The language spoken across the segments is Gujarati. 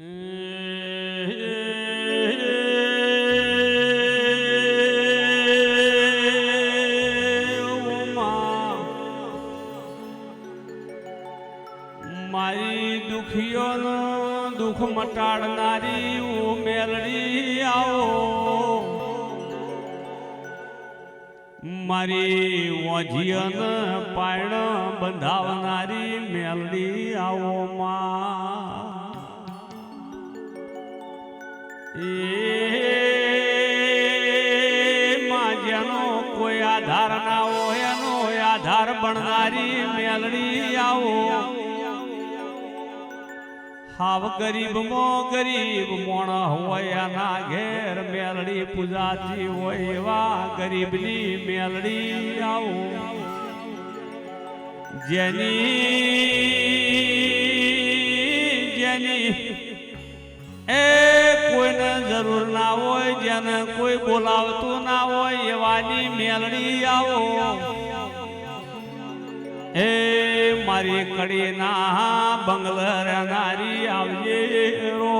મારી દુખીઓનો દુઃખ મટાડનારી મેલડી આવો. મારી વજીયન પાયણ બંધાવનારી મેલડી આવો માં. જેનો કોઈ આધાર ના હોય, એનો આધાર બનનારી મેલડી આવો. હાવ ગરીબ મો ગરીબ મોણ હોય એના ઘેર મેલડી પૂજાતી હોય એવા ગરીબની મેલડી આવો. જેની જેની જરૂર ના હોય, જેને કોઈ બોલાવતું ના હોય, એવાની મેલડી આવો. હે મારી કડીના બંગલર નારી આવજે રો.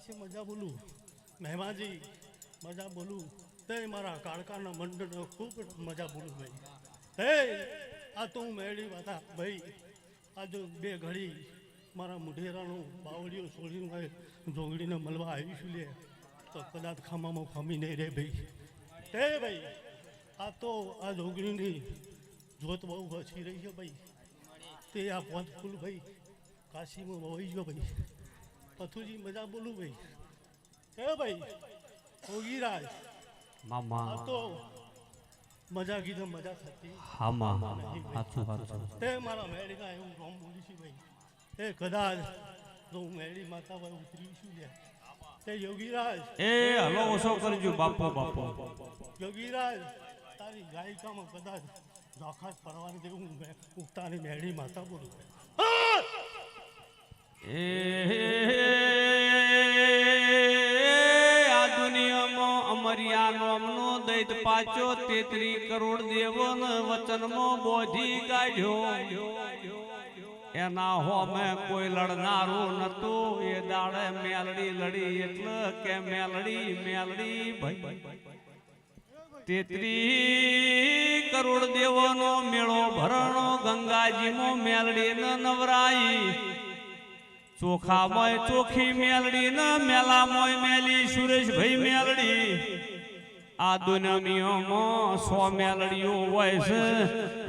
કુવાસી મજા બોલું. મહેમાજી મજા બોલું. તે મારા કાળકાના મંડળનો ખૂબ મજા બોલું ભાઈ. હે, આ તો હું મેળવી વાતા ભાઈ. આજે બે ઘડી મારા મુઢેરાનું બાવળીઓ છોડીને જોગડીને મળવા આવીશું લે, તો કદાચ ખામામાં ખમી નહીં રે ભાઈ. તે ભાઈ, આ તો આ જોગડીની જોત બહુ વસી રહી છે ભાઈ. તે આ પોત ભાઈ, કાશીમાં વહી ગયો ભાઈ. પથુજી મજા બોલું ભાઈ? હે ભાઈ? ઓગીરાજ આ મામા. તો મજા કીધો મજા થતી હા મા સાચું સાચું તે મારા મેળીના એવું રોમ બોલી છે ભાઈ. એ કદાચ તો હું મેળી માતા પર ઉતરી છું લે તે યોગીરાજ એ હલો ઓછો કરજો બાપો બાપો. યોગીરાજ તારી ગાયિકામાં કદાચ જોખાત પડવાની જેવું હું ઉગતાની મેળી માતા બોલું. એ દૈત પાછો તેત્રી કરોડ દેવન વચનમાં બોધી કાઢ્યો. એના હોમે કોઈ લડનારું નતું. એ દાડે મેલડી લડી એટલે કે મેલડી મેલડી ભાઈ. તેત્રી કરોડ દેવનો મેળો ભરણો ગંગાજીમાં મેલડી ન નવરાઈ. ચોખામાં ચોખી મેલડી ન મેલામાં મેલી સુરેશભાઈ મેલડી. આ દુનિયામાં સો મેલડીઓ હોય છે.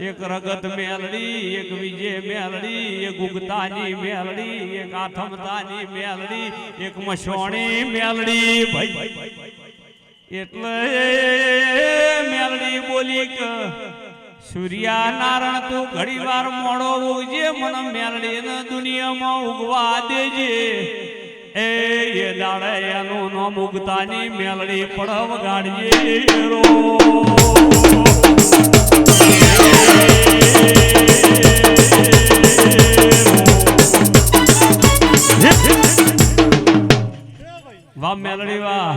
એક રગત મેલડી, એક વિજય મેલડી, એક ઉગતાની મેલડી, એક આથમતાની મેલડી, એક મસોણી મેલડી, ભાઈ. એટલે મેલડી બોલી કે સૂર્યા નારાયણ તું ઘડી વાર મોડો ઉગજે, મને મેલડી ને દુનિયામાં ઉગવા દેજે. એ એ દાડે એનું નામ ઉગતાની મેલડી પડવ ગાડીએ રો વાહ મેલડી વાહ.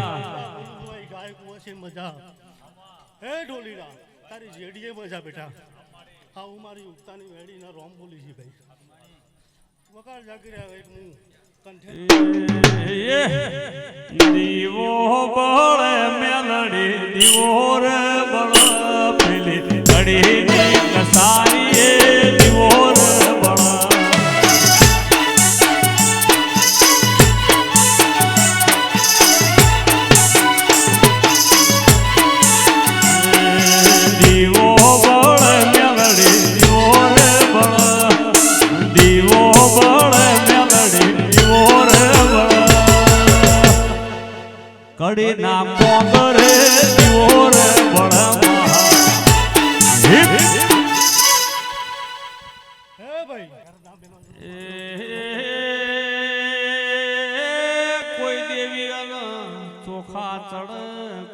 મજા હે ઢોલીડા તારી જેડીએ મજા બેટા. હા, હું મારી ઉગતાની વેડીના રોમ બોલી છે ભાઈ. વકાર જાગી રહ્યા એક હું દીવો બળ મેલડી દીવો રે બળ પેલી. ઘડી કસારી કડી ના કોંગરે દીવો રે બળ હિપ હે ભાઈ ના બેનો કોઈ દેવી ચોખા ચડ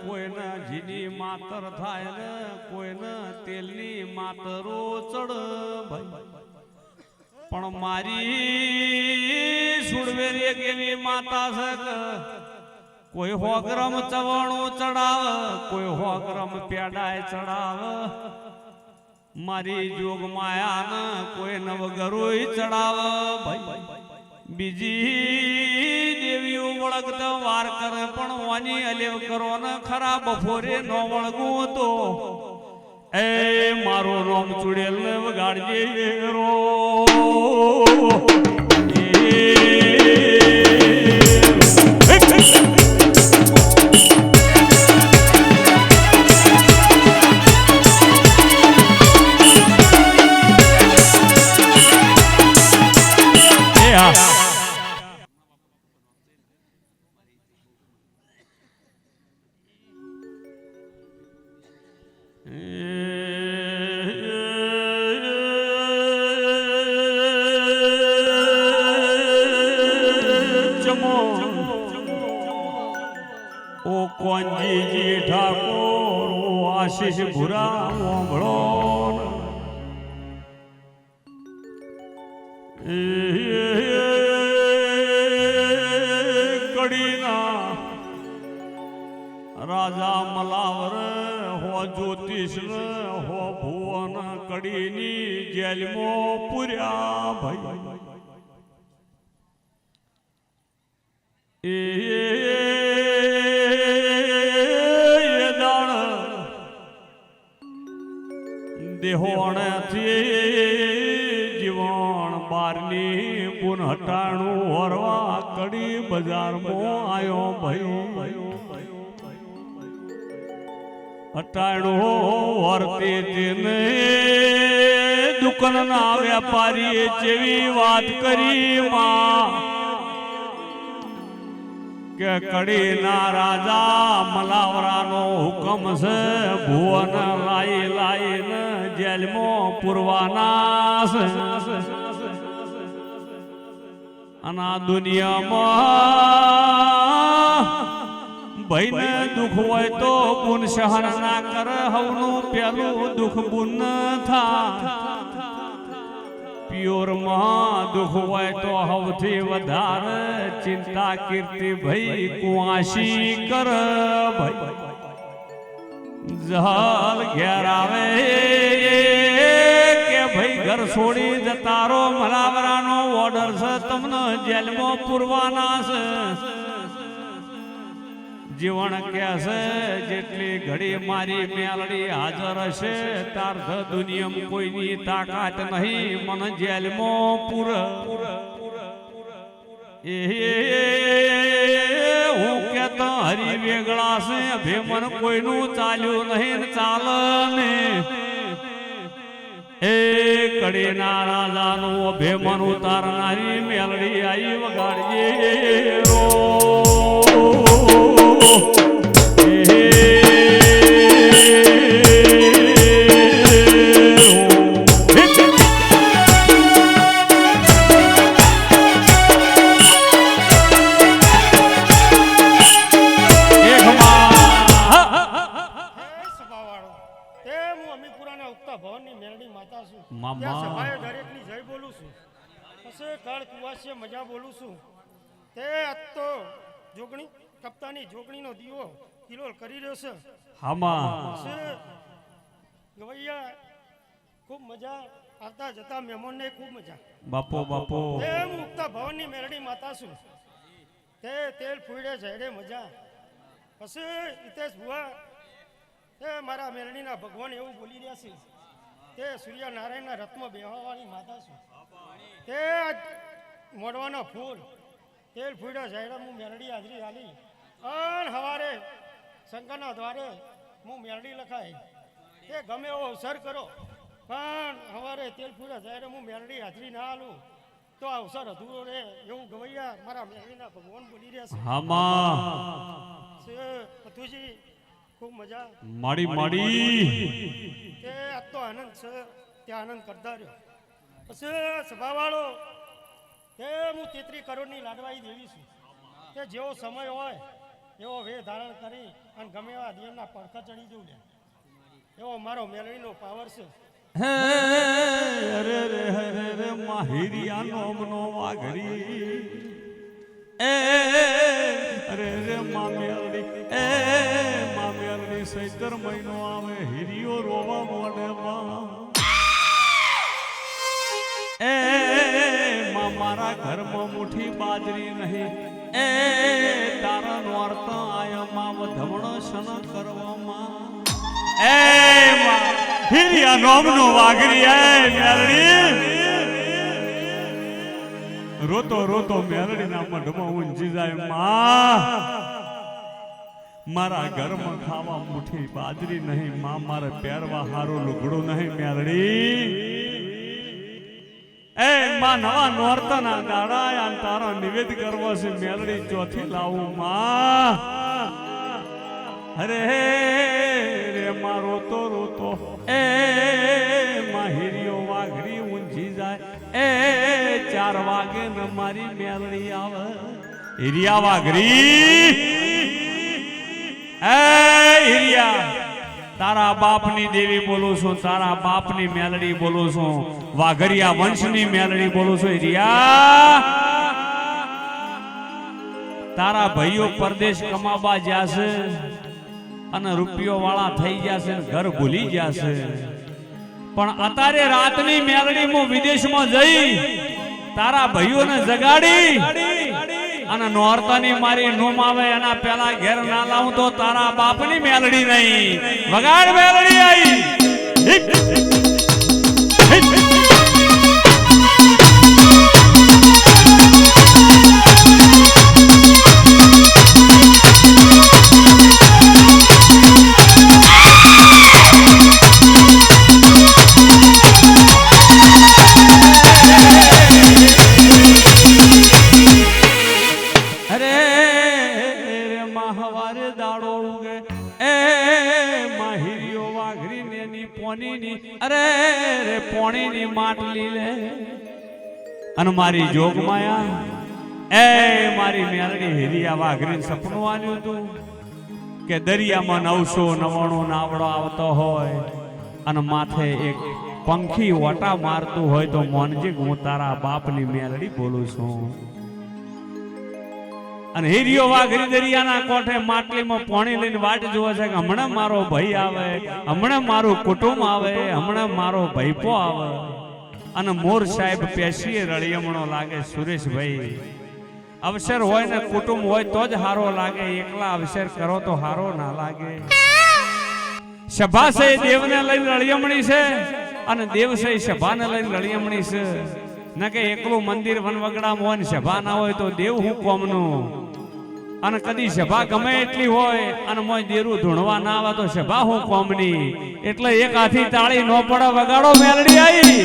કોઈના જીની માતર થાય ને કોઈને તેલની માતરો ચડ. ભાઈ પણ મારી સુડવેરી એક એવી માતા છે કોઈ હોગ્રમ ચવાણું ચડાવ, કોઈ હોગ્રમ પેડાય ચડાવ. મારી જોગ માયા કોઈ નવગરોય ચડાવ. બીજી દેવીઓ વળગત વાર કરે પણ વાની અલેવ કરો ને ખરા બફોરે નો વળગું તો. એ મારો રોમ ચુડેલ ને વગાડજે રો. એ. એ ઓ કોંજીજી ઠાકોર ઓ આશીષ ભુરા ઓંભળો કડીના રાજા મલાવર જ્યોતિષ હો ભુવન કડીની જેલમો પૂર્યા ભાઈ. એ દાણ દેહોણથી જીવણ બારની પુન હટાણું વરવા કડી બજારમાં આયો ભાઈ. હટાણું વર્તે તેને દુકાનના વેપારીએ જેવી વાત કરી, માં, કે કડીના રાજા મલાવરાનો હુકમ છે, ભુવન લાઈ લાઈને જેલમાં પૂરવાના છે. અને દુનિયામાં ભાઈને દુઃખ હોય તો પુન સહન ના કર, હવનું પેલું દુઃખ બુન થા પિયોરમાં દુઃખ હોય તો હવથી વધારે, ચિંતા કીર્તિ ભઈ કુવાસી કર ભાઈ. જહાલ ઘેર આવે કે ભાઈ ઘર છોડી જતારો મલાવરાનો ઓર્ડર છે, તમને જેલમાં પૂરવાના છે. જીવન કે છે જેટલી ઘડી મારી મેલડી હાજર હશે, તાર્થ દુનિયામાં કોઈની તાકાત નહીં, મન જેલમો પૂર. હું કેતો હરી વેગળા છે અભિમન કોઈનું ચાલ્યું નહીં ને ચાલે ને એ કડીના રાજાનું અભિમન ઉતારનારી મેલડી આવી વગાડીએ રો મજા બોલું છું. તે આજ તો જોગણી. કપ્તાની જોગણીનો દીવો કિલોલ કરી રહ્યો છે. હામાં. ગવૈયા ખૂબ મજા આવતા જતા મહેમાનને ખૂબ મજા. બાપો બાપો. તે હું ઉગતા ભવનની મેરડી માતા છું. તે તેલ ફૂડે ઝેડે મજા. પછી હિતેશ ભુવા તે મારા મેરડીના ભગવાન એવું બોલી રહ્યા છે. તે સૂર્યનારાયણના રથમાં બેહવાવાળી માતા છું. તે મોડવાના ફૂલ. તેલ ફૂડે ઝેડે હું મેરડી હાજરી હાલી અને હવારે શંકરના દ્વારે હું મેરડી લખાય. તે ગમે એવો અવસર કરો પણ હવારે તેલ ફૂડે જાય હું મેરડી હાજરી ના હાલું તો આ અવસર અધૂરો રહે એવું ગવૈયા મારા મેરડીના ભગવાન બોલી રહ્યા હામાં. છે પથુજી ખૂબ મજા. માડી માડી. તે આ તો આનંદ છે ત્યાં આનંદ કરતા રહ્યો. પછી સભાવાળો તે હું તેત્રી કરોડની લાડવાઈ દેવી છું. તે જેવો સમય હોય એવો વેહ ધારણ કરી અને ગમે એવા દિયમના પડખા ચડી જવું ને. એવો મારો મેલડીનો પાવર છે. હરે રે હરે રે માહિરિયા નોમનો વાઘરી. એ, અરે રે મામેલડી એ મામેલડી સૈતર મહિનો આવે, હિરિયો રોવા મોડે એ મારા ઘરમાં મુઠ્ઠી બાજરી નહીં. એ તારા નોર્ત આયા માં વધમણો સન કરવામાં. એ માં, હિરિયા નોમનો વાઘરી એ મેલડી રોતો રોતો મેલડીના મઢમાં ઊંઝી જાય, માં. મારા ઘરમાં ખાવા મુઠ્ઠી બાજરી નહીં, માં, મારે પહેરવા હારું લુગડું નહીં મેલડી એ માં નવા નોરતાના દાડા તારો નિવેદ કરવો છે, મેલડી ચોથી લાવું માં. અરે રે માં રોતો રોતો એ માહિરીઓ વાઘરી ઊંઝી જાય. એ ચાર વાગે ન મારી મેલડી આવે. હિરિયા વાઘરી એ હિરિયા. તારા બાપની દેવી બોલું છું, તારા બાપની મેલડી બોલું છું, વાઘરિયા વંશની મેલડી બોલું છું, રિયા. તારા ભાઈઓ પરદેશ કમાવા જશે અને રૂપિયો વાળા થઈ જશે ઘર ભૂલી જશે પણ અત્યારે રાતની મેલડી હું વિદેશમાં જઈ તારા ભાઈઓને જગાડી. અને નોરતાની મારી નોમ આવે એના પેલા ઘેર ના લાવું તો તારા બાપની મેલડી નહીં. વગાડ મેલડી આવી અને મારી જોગ માયા, એ મારી મેલડી હિરિયા વાઘરી સપનું આવ્યું હતું કે દરિયામાં નવસો નવાણું નાવડો આવતો હોય અને માથે એક પંખી ઓટા મારતું હોય તો મોનજી હું તારા બાપની મેરડી બોલું છું. અને હીરિયો વાઘરી દરિયાના કોઠે માટલીમાં પાણી લઈને વાટ જોવે છે કે હમણાં મારો ભાઈ આવે, હમણાં મારું કુટુંબ આવે, હમણાં મારો ભાઈપો આવે. અને મોર સાહેબ પેશીએ રળિયમણો લાગે સુરેશભાઈ. અવસર હોય ને કુટુંબ હોય તો જ હારો લાગે. એકલા અવસર કરો તો હારો ના લાગે. સભા છે દેવને લઈને રળિયમણી છે અને દેવ છે સભાને લઈને રળિયમણી છે. ન કે એકલું મંદિર વનવગડામાં હોય ને સભા ના હોય તો દેવ હું કોમનું? અને કદી સભા ગમે એટલી હોય અને મોય દેરું ધૂણવા ના આવે તો સભા હું કોમની? એટલે એક હાથી તાળી નો પડે વગાડો મેલડી આવી